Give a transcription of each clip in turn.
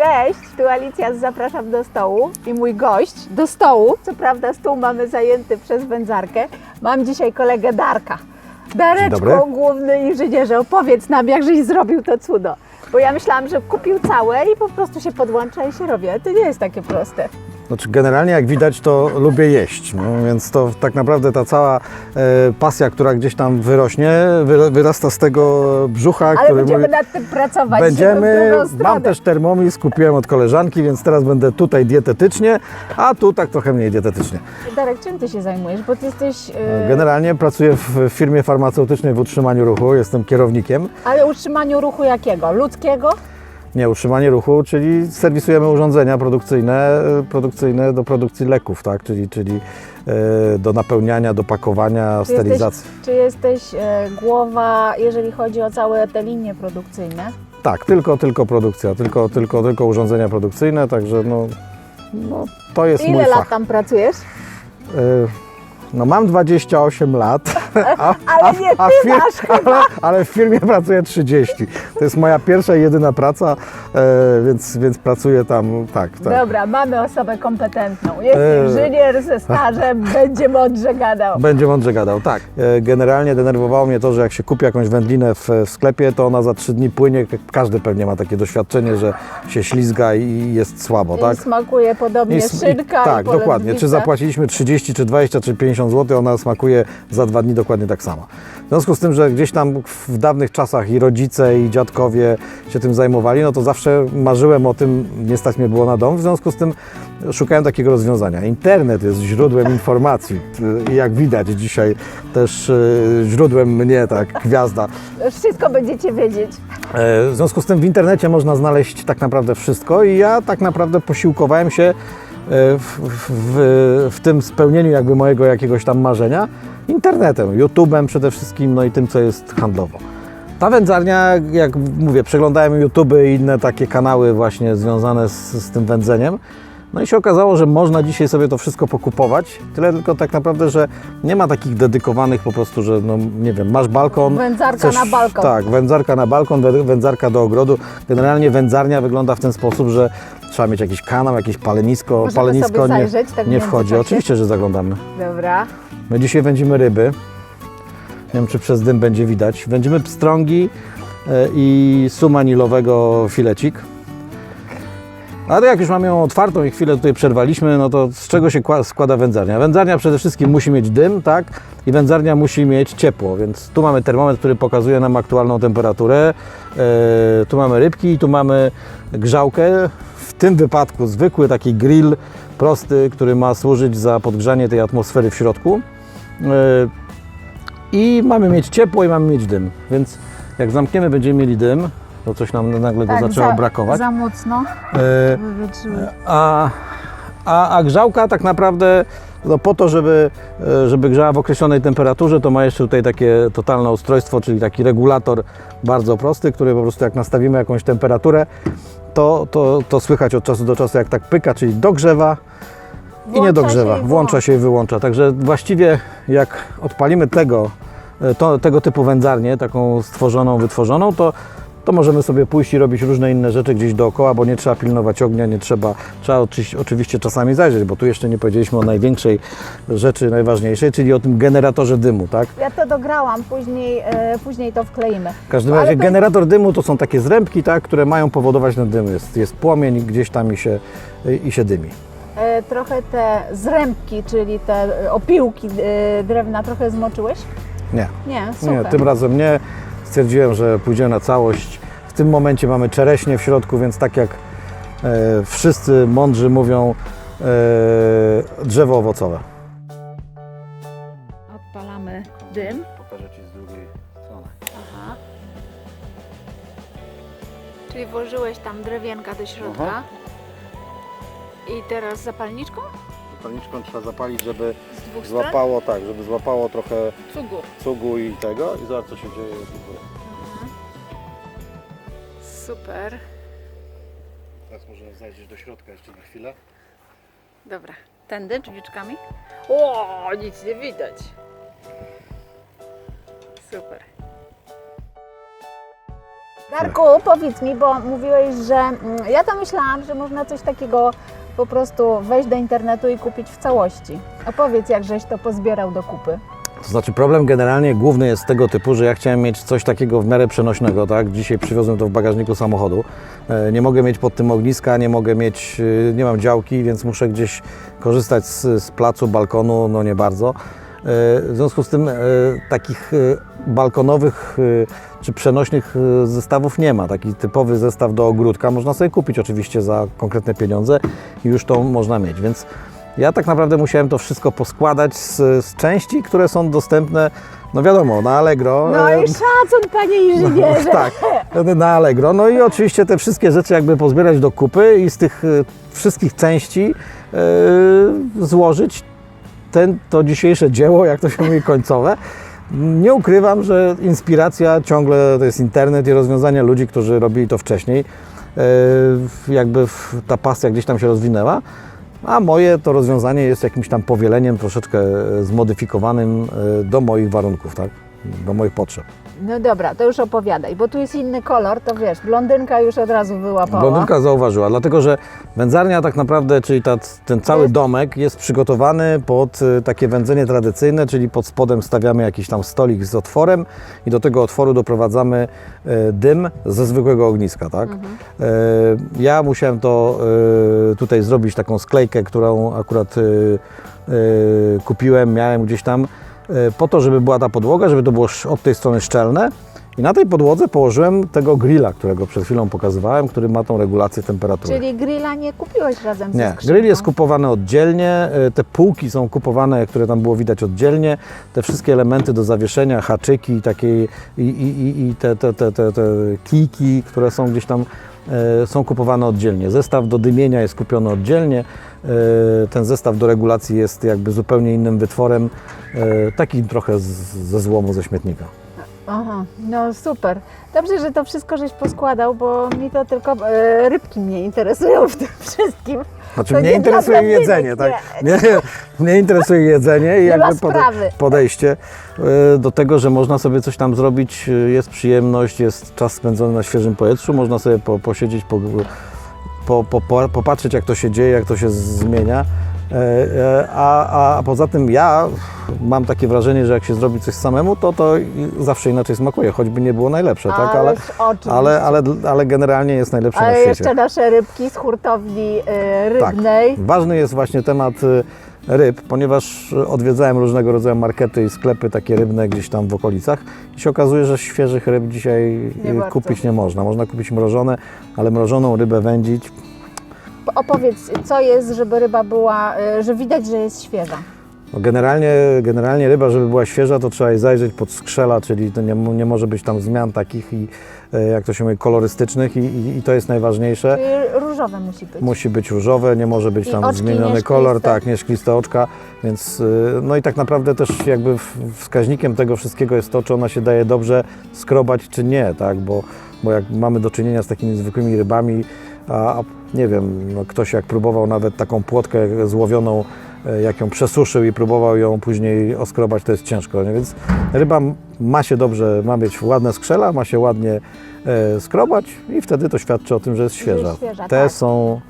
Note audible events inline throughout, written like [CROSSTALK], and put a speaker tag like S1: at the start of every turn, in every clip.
S1: Cześć, tu Alicja z Zapraszam do stołu i mój gość do stołu. Co prawda stół mamy zajęty przez wędzarkę. Mam dzisiaj kolegę Darka. Dareczko, główny inżynierze, opowiedz nam, jak żeś zrobił to cudo. Bo ja myślałam, że kupił całe i po prostu się podłącza i się robi, ale to nie jest takie proste.
S2: Znaczy generalnie jak widać to lubię jeść, no, więc to tak naprawdę ta cała e, pasja, która gdzieś tam wyrośnie, wy, wyrasta z tego brzucha,
S1: Ale
S2: który
S1: będziemy
S2: mówi,
S1: nad tym pracować.
S2: będziemy,
S1: w drugą stronę.
S2: mam też termomix, kupiłem od koleżanki, więc teraz będę tutaj dietetycznie, a tu tak trochę mniej dietetycznie.
S1: Darek, czym ty się zajmujesz? Bo ty jesteś. Yy,
S2: Generalnie pracuję w firmie farmaceutycznej w utrzymaniu ruchu, jestem kierownikiem.
S1: ale utrzymaniu ruchu jakiego? Ludzkiego?
S2: Nie, utrzymanie ruchu, czyli serwisujemy urządzenia produkcyjne, e, produkcyjne do produkcji leków, tak? czyli, czyli e, do napełniania, do pakowania,
S1: Czy jesteś,
S2: sterylizacji.
S1: czy jesteś e, głowa, jeżeli chodzi o całe te linie produkcyjne?
S2: Tak, tylko, tylko produkcja, tylko, tylko, tylko urządzenia produkcyjne, także no, no to jest mój
S1: Ile lat
S2: fach.
S1: tam pracujesz?
S2: E, No mam 28 lat, a, [LAUGHS]
S1: Ale nie
S2: a
S1: ty
S2: fir-
S1: masz chyba.
S2: ale, [LAUGHS] ale w firmie pracuję 30. To jest moja pierwsza i jedyna praca, e, więc, więc pracuję tam, tak, tak.
S1: Dobra, mamy osobę kompetentną. Jest
S2: E.
S1: inżynier ze stażem, [LAUGHS] będzie mądrze gadał.
S2: Będzie mądrze gadał, tak. E, Generalnie denerwowało mnie to, że jak się kupi jakąś wędlinę w, w sklepie, to ona za trzy dni płynie. Każdy pewnie ma takie doświadczenie, że się ślizga i jest słabo,
S1: I
S2: tak?
S1: smakuje podobnie
S2: s-
S1: szynka i
S2: Tak, dokładnie.
S1: polędwica.
S2: Czy zapłaciliśmy 30, czy 20, czy 50 zł, ona smakuje za dwa dni dokładnie tak samo. W związku z tym, że gdzieś tam w dawnych czasach i rodzice, i dziadkowie się tym zajmowali, no to zawsze marzyłem o tym, nie stać mnie było na dom, w związku z tym szukałem takiego rozwiązania. Internet jest źródłem [LAUGHS] informacji jak widać dzisiaj też e, źródłem mnie, tak, gwiazda.
S1: Wszystko będziecie wiedzieć.
S2: E, W związku z tym w internecie można znaleźć tak naprawdę wszystko i ja tak naprawdę posiłkowałem się w, w, w tym spełnieniu jakby mojego jakiegoś tam marzenia internetem, YouTube'em przede wszystkim, no i tym, co jest handlowo. Ta wędzarnia, jak mówię, przeglądałem YouTube i inne takie kanały właśnie związane z, z tym wędzeniem. No i się okazało, że można dzisiaj sobie to wszystko pokupować. Tyle tylko tak naprawdę, że nie ma takich dedykowanych po prostu, że no nie wiem, masz balkon.
S1: Wędzarka na balkon.
S2: Tak, wędzarka na balkon, wę- wędzarka do ogrodu. Generalnie wędzarnia wygląda w ten sposób, że trzeba mieć jakiś kanał, jakieś palenisko.
S1: Możemy
S2: palenisko
S1: sobie
S2: nie,
S1: zajrzeć tak w
S2: nie wchodzi.
S1: międzyczasie?
S2: Oczywiście, że zaglądamy.
S1: Dobra.
S2: My dzisiaj wędzimy ryby. Nie wiem, czy przez dym będzie widać. Wędzimy pstrągi e, i suma nilowego filecik. Ale jak już mamy ją otwartą i chwilę tutaj przerwaliśmy, no to z czego się kła- składa wędzarnia? Wędzarnia przede wszystkim musi mieć dym, tak? I wędzarnia musi mieć ciepło, więc tu mamy termometr, który pokazuje nam aktualną temperaturę. E, tu mamy rybki i tu mamy grzałkę. W tym wypadku zwykły taki grill prosty, który ma służyć za podgrzanie tej atmosfery w środku. E, I mamy mieć ciepło i mamy mieć dym, więc jak zamkniemy będziemy mieli dym, to coś nam nagle go zaczęło
S1: Tak, za,
S2: brakować.
S1: Za mocno.
S2: E, a, a, a grzałka tak naprawdę no po to, żeby, e, żeby grzała w określonej temperaturze, to ma jeszcze tutaj takie totalne ustrojstwo, czyli taki regulator bardzo prosty, który po prostu jak nastawimy jakąś temperaturę, to, to, to słychać od czasu do czasu jak tak pyka, czyli dogrzewa i nie dogrzewa, włącza się i wyłącza. Także właściwie jak odpalimy tego, e, to, tego typu wędzarnię, taką stworzoną, wytworzoną, to, to możemy sobie pójść i robić różne inne rzeczy gdzieś dookoła, bo nie trzeba pilnować ognia, nie trzeba, trzeba oczywiście, czasami zajrzeć, bo tu jeszcze nie powiedzieliśmy o największej rzeczy, najważniejszej, czyli o tym generatorze dymu, tak?
S1: Ja to dograłam, później, e, później to wkleimy.
S2: W każdym razie
S1: to-
S2: generator dymu to są takie zrębki, tak, które mają powodować ten dym. Jest, jest płomień gdzieś tam i się, i się dymi.
S1: E, trochę te zrębki, czyli te e, opiłki e, drewna trochę zmoczyłeś?
S2: Nie.
S1: Nie, super.
S2: Nie, tym razem nie. Stwierdziłem, że pójdziemy na całość. W tym momencie mamy czereśnie w środku, więc tak jak e, wszyscy mądrzy mówią, e, drzewo owocowe.
S1: Odpalamy dym.
S2: Pokażę Ci z drugiej strony.
S1: Aha. Czyli włożyłeś tam drewienka do środka.
S2: Aha.
S1: I teraz zapalniczką?
S2: Zapalniczką trzeba zapalić, żeby
S1: dwóch stron?
S2: złapało, tak, żeby złapało trochę
S1: Cugu.
S2: cugu i tego i zobacz co się dzieje.
S1: Super.
S2: Teraz możemy zajrzeć do środka jeszcze na chwilę.
S1: Dobra. Tędy drzwiczkami? O, nic nie widać. Super. Darku, powiedz mi, bo mówiłeś, że mm, ja to myślałam, że można coś takiego po prostu wejść do internetu i kupić w całości. Opowiedz, jak żeś to pozbierał do kupy.
S2: To znaczy problem generalnie główny jest tego typu, że ja chciałem mieć coś takiego w miarę przenośnego, tak? Dzisiaj przywiozłem to w bagażniku samochodu. E, Nie mogę mieć pod tym ogniska, nie mogę mieć, e, nie mam działki, więc muszę gdzieś korzystać z, z placu, balkonu, no nie bardzo. W związku z tym e, takich e, balkonowych e, czy przenośnych zestawów nie ma. Taki typowy zestaw do ogródka można sobie kupić oczywiście za konkretne pieniądze i już to można mieć, więc ja tak naprawdę musiałem to wszystko poskładać z, z części, które są dostępne, no wiadomo, na Allegro.
S1: No i szacun, panie inżynierze. [LAUGHS]
S2: tak, na Allegro. No i oczywiście te wszystkie rzeczy jakby pozbierać do kupy i z tych wszystkich części e, złożyć ten, to dzisiejsze dzieło, jak to się mówi, końcowe. Nie ukrywam, że inspiracja ciągle to jest internet i rozwiązania ludzi, którzy robili to wcześniej. E, Jakby ta pasja gdzieś tam się rozwinęła. A moje to rozwiązanie jest jakimś tam powieleniem troszeczkę e, zmodyfikowanym e, do moich warunków, tak? Do moich potrzeb.
S1: No dobra, to już opowiadaj, bo tu jest inny kolor, to wiesz, blondynka już od razu wyłapała.
S2: Blondynka zauważyła, dlatego że wędzarnia tak naprawdę, czyli ta, ten cały
S1: Jest-
S2: domek jest przygotowany pod y, takie wędzenie tradycyjne, czyli pod spodem stawiamy jakiś tam stolik z otworem i do tego otworu doprowadzamy y, dym ze zwykłego ogniska, tak? Y, Ja musiałem to tutaj zrobić taką sklejkę, którą akurat kupiłem, miałem gdzieś tam po to, żeby była ta podłoga, żeby to było od tej strony szczelne. I na tej podłodze położyłem tego grilla, którego przed chwilą pokazywałem, który ma tą regulację temperatury.
S1: Czyli grilla nie kupiłeś razem ze
S2: Nie,
S1: skrzynką?
S2: grill jest kupowany oddzielnie, y, te półki są kupowane, które tam było widać oddzielnie, te wszystkie elementy do zawieszenia, haczyki takie i, i, i, i te, te, te, te, te kijki, które są gdzieś tam, e, są kupowane oddzielnie. Zestaw do dymienia jest kupiony oddzielnie, e, ten zestaw do regulacji jest jakby zupełnie innym wytworem, e, takim trochę z, ze złomu ze śmietnika.
S1: Aha, no super. Dobrze, że to wszystko żeś poskładał, bo mi to tylko e, rybki mnie interesują w tym wszystkim.
S2: Znaczy mnie
S1: nie
S2: interesuje jedzenie, tak? Nie, mnie interesuje jedzenie i jakby pode, podejście e, do tego, że można sobie coś tam zrobić, e, jest przyjemność, jest czas spędzony na świeżym powietrzu, można sobie po, posiedzieć, po, po, po, po, popatrzeć jak to się dzieje, jak to się zmienia. E, e, A, a, poza tym ja mam takie wrażenie, że jak się zrobi coś samemu, to to zawsze inaczej smakuje, choćby nie było najlepsze, tak? Ale, ale, ale, ale generalnie jest najlepsze na
S1: Ale
S2: świecie.
S1: jeszcze nasze rybki z hurtowni e, rybnej.
S2: Tak. Ważny jest właśnie temat ryb, ponieważ odwiedzałem różnego rodzaju markety i sklepy takie rybne gdzieś tam w okolicach i się okazuje, że świeżych ryb dzisiaj
S1: Nie
S2: y,
S1: bardzo.
S2: kupić nie można. Można kupić mrożone, ale mrożoną rybę wędzić.
S1: Opowiedz, co jest, żeby ryba była, e, że widać, że jest świeża.
S2: No generalnie, generalnie ryba, żeby była świeża, to trzeba jej zajrzeć pod skrzela, czyli to nie, nie może być tam zmian takich i y, jak to się mówi, kolorystycznych i, i, i to jest najważniejsze.
S1: Czyli różowe musi być.
S2: Musi być różowe, nie może być
S1: I
S2: tam zmieniony kolor, tak, nie szkliste oczka, więc y, no i tak naprawdę też jakby wskaźnikiem tego wszystkiego jest to, czy ona się daje dobrze skrobać, czy nie, tak, bo, bo jak mamy do czynienia z takimi zwykłymi rybami, a, a nie wiem, no ktoś jak próbował nawet taką płotkę złowioną, e, jak ją przesuszył i próbował ją później oskrobać, to jest ciężko, nie? więc ryba ma się dobrze, ma mieć ładne skrzela, ma się ładnie e, skrobać i wtedy to świadczy o tym, że jest świeża.
S1: jest świeża,
S2: Te
S1: tak.
S2: są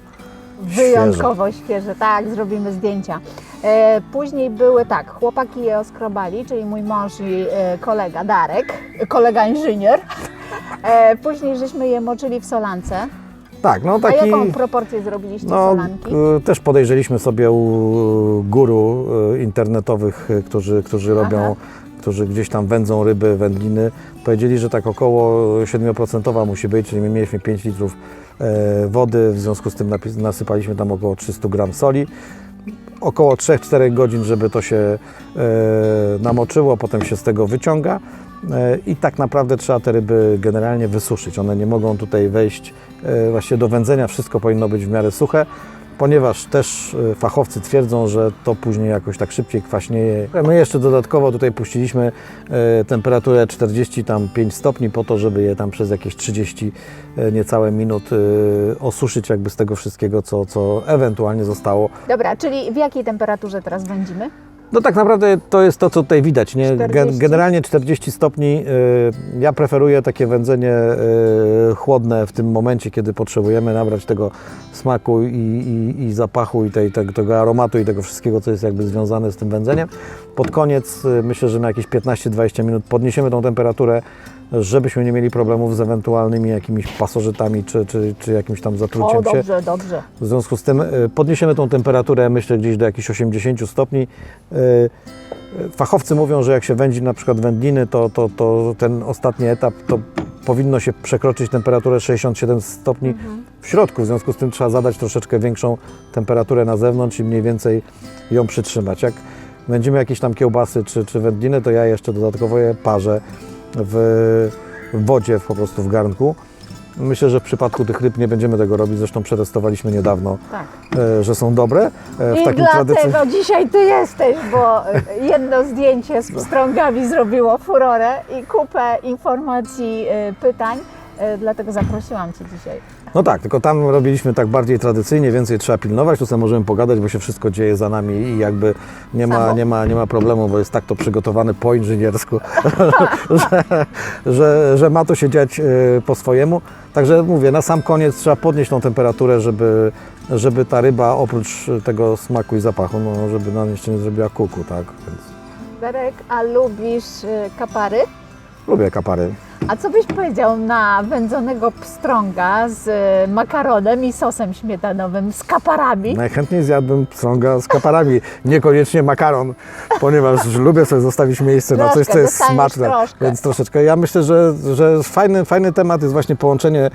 S1: Wyjątkowo świeże, tak, zrobimy zdjęcia. E, później były tak, chłopaki je oskrobali, czyli mój mąż i e, kolega Darek, kolega inżynier. E, później żeśmy je moczyli w solance.
S2: Tak, no
S1: A
S2: taki.
S1: jaką proporcję zrobiliście
S2: No,
S1: solanki?
S2: k- też podejrzeliśmy sobie u guru y, internetowych, y, którzy, którzy robią,
S1: Aha.
S2: którzy gdzieś tam wędzą ryby, wędliny. Powiedzieli, że tak około 7% musi być, czyli my mieliśmy 5 litrów e, wody, w związku z tym nasypaliśmy tam około 300 gram soli. Około 3-4 godzin, żeby to się e, namoczyło, potem się z tego wyciąga. E, I tak naprawdę trzeba te ryby generalnie wysuszyć. One nie mogą tutaj wejść e, właśnie do wędzenia, wszystko powinno być w miarę suche, ponieważ też e, fachowcy twierdzą, że to później jakoś tak szybciej kwaśnieje. My jeszcze dodatkowo tutaj puściliśmy temperaturę 45 stopni po to, żeby je tam przez jakieś 30 e, niecałe minut osuszyć jakby z tego wszystkiego, co, co ewentualnie zostało.
S1: Dobra, czyli w jakiej temperaturze teraz wędzimy?
S2: No tak naprawdę to jest to, co tutaj widać. Nie? Gen-
S1: 40?
S2: Generalnie 40 stopni. y, Ja preferuję takie wędzenie y, chłodne w tym momencie, kiedy potrzebujemy nabrać tego smaku i, i, i zapachu i tej, tego, tego aromatu i tego wszystkiego, co jest jakby związane z tym wędzeniem. Pod koniec y, myślę, że na jakieś 15-20 minut podniesiemy tą temperaturę, żebyśmy nie mieli problemów z ewentualnymi jakimiś pasożytami czy, czy, czy jakimś tam zatruciem
S1: O,
S2: się.
S1: dobrze, dobrze.
S2: W związku z tym y, podniesiemy tą temperaturę, myślę, gdzieś do jakichś 80 stopni. Y, Fachowcy mówią, że jak się wędzi na przykład wędliny, to, to, to ten ostatni etap to powinno się przekroczyć temperaturę 67 stopni w środku. W związku z tym trzeba zadać troszeczkę większą temperaturę na zewnątrz i mniej więcej ją przytrzymać. Jak będziemy jakieś tam kiełbasy czy, czy wędliny, to ja jeszcze dodatkowo je parzę w w wodzie po prostu w garnku. Myślę, że w przypadku tych ryb nie będziemy tego robić, zresztą przetestowaliśmy niedawno,
S1: Tak.
S2: e, że są dobre. E,
S1: I dlatego dzisiaj tu jesteś, bo e, jedno zdjęcie z pstrągami zrobiło furorę i kupę informacji, pytań, dlatego zaprosiłam Cię dzisiaj.
S2: No tak, tylko tam robiliśmy tak bardziej tradycyjnie, więcej trzeba pilnować, tu sobie możemy pogadać, bo się wszystko dzieje za nami i jakby nie ma, nie ma, nie ma problemu, bo jest tak to przygotowane po inżyniersku, [LAUGHS] że, że, że ma to się dziać e, po swojemu. Także mówię, na sam koniec trzeba podnieść tą temperaturę, żeby, żeby ta ryba oprócz tego smaku i zapachu, no, żeby nam jeszcze nie zrobiła kuku, tak? Więc
S1: Darek, a lubisz e, kapary?
S2: lubię kapary.
S1: A co byś powiedział na wędzonego pstrąga z e, makaronem i sosem śmietanowym, z kaparami?
S2: Najchętniej zjadłbym pstrąga z kaparami, niekoniecznie makaron, ponieważ lubię sobie zostawić miejsce na coś,
S1: Troszkę,
S2: co jest smaczne,
S1: troszkę.
S2: więc troszeczkę. Ja myślę, że, że fajny, fajny temat jest właśnie połączenie e,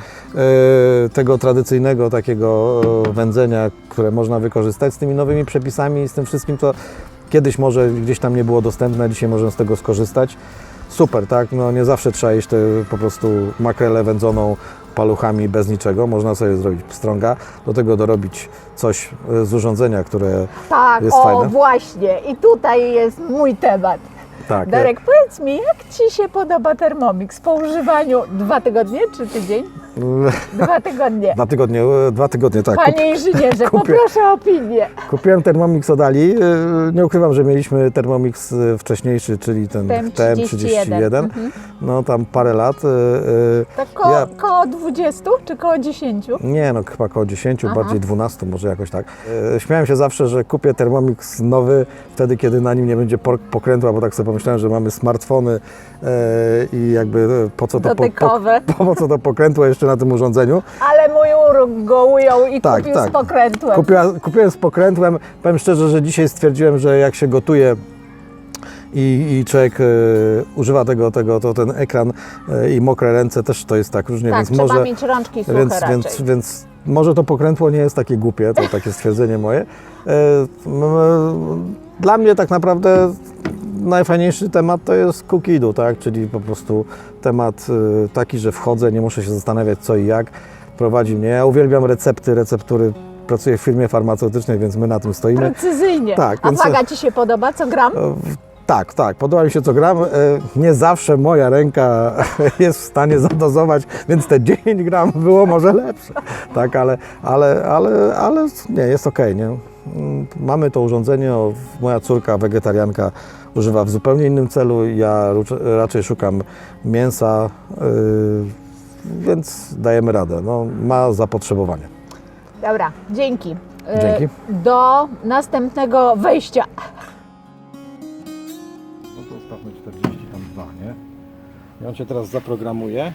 S2: tego tradycyjnego takiego e, wędzenia, które można wykorzystać z tymi nowymi przepisami i z tym wszystkim, co kiedyś może gdzieś tam nie było dostępne, dzisiaj możemy z tego skorzystać. Super, tak? No nie zawsze trzeba jeść tę po prostu makrelę wędzoną paluchami bez niczego. Można sobie zrobić pstrąga, do tego dorobić coś e, z urządzenia, które
S1: Tak,
S2: jest
S1: o
S2: fajne.
S1: właśnie. I tutaj jest mój temat.
S2: tak.
S1: Darek, powiedz mi, jak Ci się podoba Thermomix po używaniu dwa tygodnie czy tydzień? [LAUGHS] Dwa tygodnie.
S2: Dwa tygodnie, e, dwa tygodnie, tak.
S1: Panie inżynierze, [LAUGHS]
S2: kupię.
S1: poproszę o opinię.
S2: kupiłem Thermomix od Ali. E, Nie ukrywam, że mieliśmy Thermomix e, wcześniejszy, czyli ten
S1: TM31.
S2: TM31.
S1: Mhm.
S2: No tam parę lat.
S1: Tak koło,
S2: Ja-
S1: koło 20 czy koło 10?
S2: Nie, no chyba około 10,
S1: Aha.
S2: bardziej 12, może jakoś tak. Śmiałem się zawsze, że kupię Thermomix nowy wtedy, kiedy na nim nie będzie pokrętła, bo tak sobie pomyślałem, że mamy smartfony i jakby po co to po, po, po co to pokrętło jeszcze na tym urządzeniu.
S1: Ale mój urok go ujął i
S2: Tak,
S1: kupił
S2: tak.
S1: z pokrętłem.
S2: Kupiła, kupiłem z pokrętłem. Powiem szczerze, że dzisiaj stwierdziłem, że jak się gotuje i, i człowiek e, używa tego, tego, to ten ekran e, i mokre ręce też to jest tak różnie,
S1: tak,
S2: więc
S1: trzeba
S2: może...
S1: mieć rączki suche
S2: Więc,
S1: raczej.
S2: więc, więc może to pokrętło nie jest takie głupie, to takie stwierdzenie moje. E, m, m, Dla mnie tak naprawdę najfajniejszy temat to jest cookidu, tak? czyli po prostu temat e, taki, że wchodzę, nie muszę się zastanawiać co i jak, prowadzi mnie. Ja uwielbiam recepty, receptury, pracuję w firmie farmaceutycznej, więc my na tym stoimy.
S1: Precyzyjnie.
S2: Tak,
S1: A
S2: więc-
S1: waga Ci się podoba? Co gram?
S2: W- Tak, tak, podoba mi się co gram. Nie zawsze moja ręka [LAUGHS] jest w stanie zadozować, więc te 10 gram było może lepsze. Tak, ale, ale, ale, ale nie, jest ok. Nie? Mm, Mamy to urządzenie, moja córka wegetarianka używa w zupełnie innym celu, ja raczej szukam mięsa, yy, więc dajemy radę. No, ma zapotrzebowanie.
S1: Dobra, dzięki. E,
S2: Dzięki.
S1: Do następnego wejścia.
S2: No to ustawmy 42, nie? I on się teraz zaprogramuje.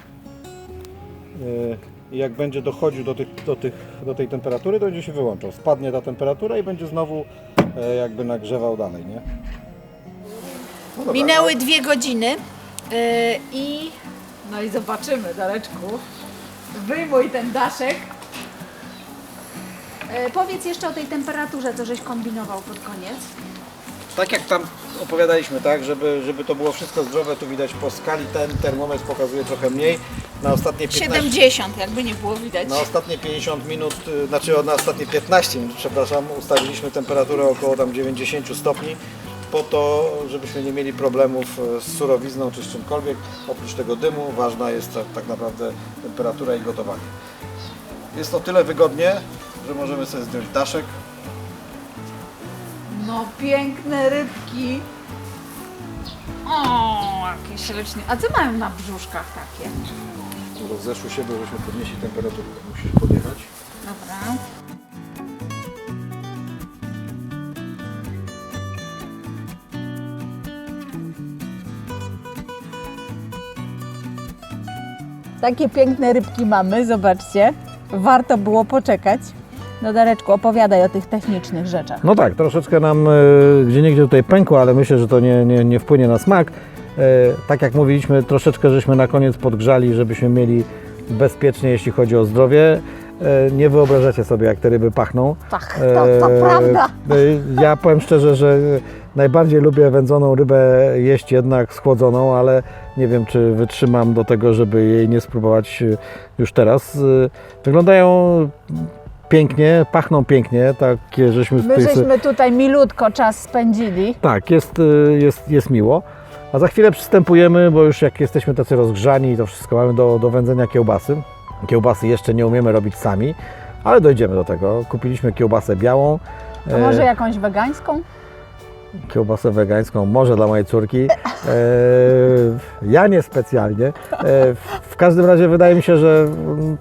S2: Yy, I jak będzie dochodził do, tych, do, tych, do tej temperatury, to będzie się wyłączał. Spadnie ta temperatura i będzie znowu e, jakby nagrzewał dalej, nie? No dobra,
S1: Minęły dwie godziny yy, i no i zobaczymy, Dareczku. Wyjmuj ten daszek. Yy, powiedz jeszcze o tej temperaturze, co żeś kombinował pod koniec.
S2: Tak jak tam opowiadaliśmy, tak, żeby, żeby to było wszystko zdrowe, tu widać po skali ten termometr pokazuje trochę mniej. Na ostatnie 15,
S1: 70, jakby nie było widać.
S2: na ostatnie 50 minut, y, znaczy na ostatnie 15 minut, przepraszam, ustawiliśmy temperaturę około tam 90 stopni po to, żebyśmy nie mieli problemów y, z surowizną czy z czymkolwiek. Oprócz tego dymu ważna jest ta, tak naprawdę temperatura i gotowanie. Jest to tyle wygodnie, że możemy sobie zdjąć daszek,
S1: No piękne rybki. O, jakie śliczne. A co mają na brzuszkach takie?
S2: Rozeszły się, bo żeśmy podnieśli temperaturę. Musisz podjechać.
S1: Dobra. Takie piękne rybki mamy, zobaczcie. Warto było poczekać. No Dareczku, opowiadaj o tych technicznych rzeczach.
S2: No tak, troszeczkę nam e, gdzie niegdzie tutaj pękło, ale myślę, że to nie, nie, nie wpłynie na smak. E, tak jak mówiliśmy, troszeczkę żeśmy na koniec podgrzali, żebyśmy mieli bezpiecznie, jeśli chodzi o zdrowie. E, nie wyobrażacie sobie, jak te ryby pachną.
S1: Tak, to, to
S2: E,
S1: prawda.
S2: e, Ja powiem szczerze, że najbardziej lubię wędzoną rybę jeść jednak schłodzoną, ale nie wiem, czy wytrzymam do tego, żeby jej nie spróbować już teraz. Wyglądają pięknie, pachną pięknie, takie żeśmy
S1: My
S2: tutaj
S1: żeśmy tutaj milutko czas spędzili.
S2: tak, jest, jest, jest miło. A za chwilę przystępujemy, bo już jak jesteśmy tacy rozgrzani to wszystko mamy do, do wędzenia kiełbasy. Kiełbasy jeszcze nie umiemy robić sami, ale dojdziemy do tego. Kupiliśmy kiełbasę białą.
S1: To
S2: e,
S1: może jakąś wegańską?
S2: kiełbasę wegańską, może dla mojej córki. E, ja nie specjalnie. E, w, w każdym razie wydaje mi się, że mm,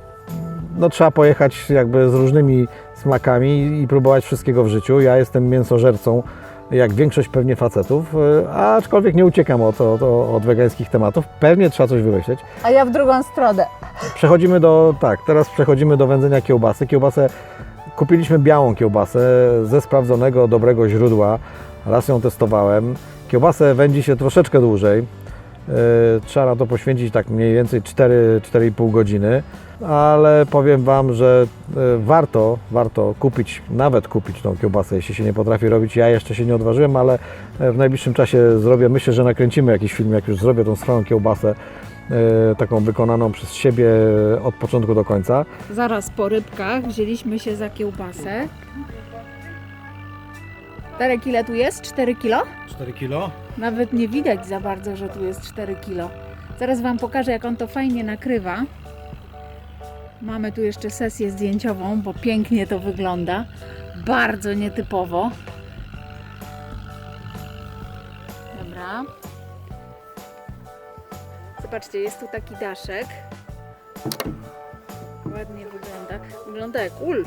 S2: no, trzeba pojechać jakby z różnymi smakami i próbować wszystkiego w życiu. Ja jestem mięsożercą, jak większość pewnie facetów, e, aczkolwiek nie uciekam od, od, od wegańskich tematów. Pewnie trzeba coś wymyśleć.
S1: A ja w drugą stronę.
S2: Przechodzimy do, tak, teraz przechodzimy do wędzenia kiełbasy. Kiełbasę, kupiliśmy białą kiełbasę ze sprawdzonego, dobrego źródła. Raz ją testowałem. Kiełbasę wędzi się troszeczkę dłużej. Yy, Trzeba na to poświęcić tak mniej więcej 4-4,5 godziny, ale powiem Wam, że yy, warto, warto kupić, nawet kupić tą kiełbasę, jeśli się nie potrafi robić. Ja jeszcze się nie odważyłem, ale w najbliższym czasie zrobię. Myślę, że nakręcimy jakiś film, jak już zrobię tą swoją kiełbasę, yy, taką wykonaną przez siebie od początku do końca.
S1: Zaraz po rybkach wzięliśmy się za kiełbasę. Darek, ile tu jest? 4 kilo?
S2: 4 kilo.
S1: Nawet nie widać za bardzo, że tu jest 4 kilo. Zaraz Wam pokażę, jak on to fajnie nakrywa. Mamy tu jeszcze sesję zdjęciową, bo pięknie to wygląda. Bardzo nietypowo. Dobra. Zobaczcie, jest tu taki daszek. Ładnie wygląda. Wygląda jak ul,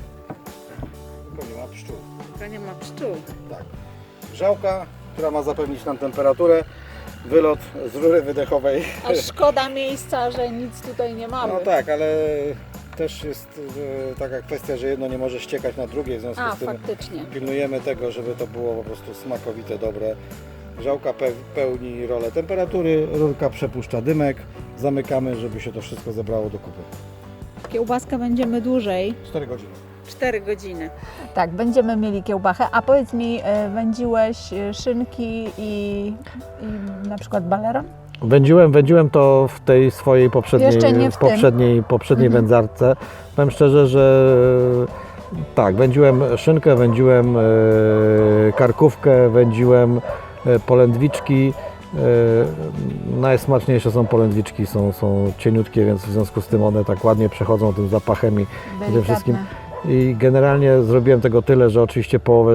S2: Tylko nie ma pszczół.
S1: tylko nie ma pszczół.
S2: Tak. Grzałka, która ma zapewnić nam temperaturę, wylot z rury wydechowej.
S1: A szkoda miejsca, że nic tutaj nie mamy.
S2: No tak, ale też jest e, taka kwestia, że jedno nie może ściekać na drugie, w związku
S1: A,
S2: z tym
S1: faktycznie.
S2: pilnujemy tego, żeby to było po prostu smakowite, dobre. Grzałka pe- pełni rolę temperatury, rurka przepuszcza dymek, zamykamy, żeby się to wszystko zebrało do kupy.
S1: Kiełbaskę będziemy dłużej.
S2: 4 godziny.
S1: 4 godziny. Tak, będziemy mieli kiełbachę. A powiedz mi, e, wędziłeś e, szynki i, i na przykład baleron?
S2: Wędziłem, wędziłem to w tej swojej poprzedniej,
S1: w tym.
S2: poprzedniej, poprzedniej
S1: Mhm.
S2: wędzarce. Powiem szczerze, że tak, wędziłem szynkę, wędziłem e, karkówkę, wędziłem e, polędwiczki. E, najsmaczniejsze są polędwiczki, są, są cieniutkie, więc w związku z tym one tak ładnie przechodzą tym zapachem i Przede wszystkim i generalnie zrobiłem tego tyle, że oczywiście połowę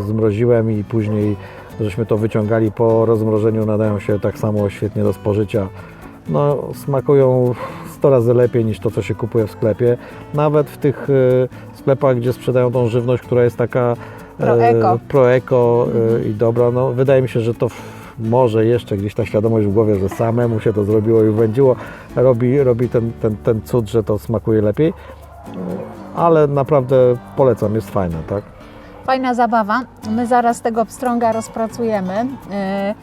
S2: zmroziłem i później żeśmy to wyciągali po rozmrożeniu, nadają się tak samo świetnie do spożycia. No, smakują 100 razy lepiej niż to, co się kupuje w sklepie. Nawet w tych e, sklepach, gdzie sprzedają tą żywność, która jest taka e,
S1: Pro-eko.
S2: pro-eko, e, i dobra, no wydaje mi się, że to może jeszcze gdzieś ta świadomość w głowie, że samemu się to zrobiło i wędziło, robi, robi ten, ten, ten cud, że to smakuje lepiej ale naprawdę polecam, jest fajne, tak?
S1: Fajna zabawa. My zaraz tego pstrąga rozpracujemy. e,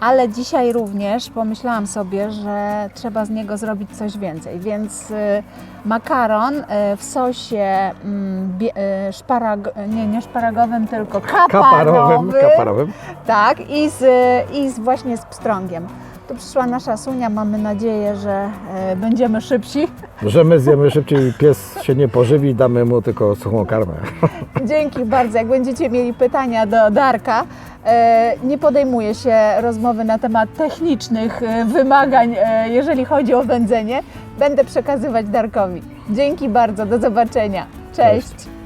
S1: Ale dzisiaj również pomyślałam sobie, że trzeba z niego zrobić coś więcej, więc e, makaron e, w sosie mm, szparag, nie, nie szparagowym, tylko kaparowym.
S2: kaparowym.
S1: Tak, i z, i z właśnie z pstrągiem. Tu przyszła nasza Sunia, mamy nadzieję, że e, będziemy szybsi.
S2: Że my zjemy szybciej, pies się nie pożywi, damy mu tylko suchą karmę. [LAUGHS]
S1: Dzięki bardzo. Jak będziecie mieli pytania do Darka, e, nie podejmuję się rozmowy na temat technicznych e, wymagań, e, jeżeli chodzi o wędzenie. Będę przekazywać Darkowi. Dzięki bardzo, do zobaczenia. Cześć.
S2: Cześć.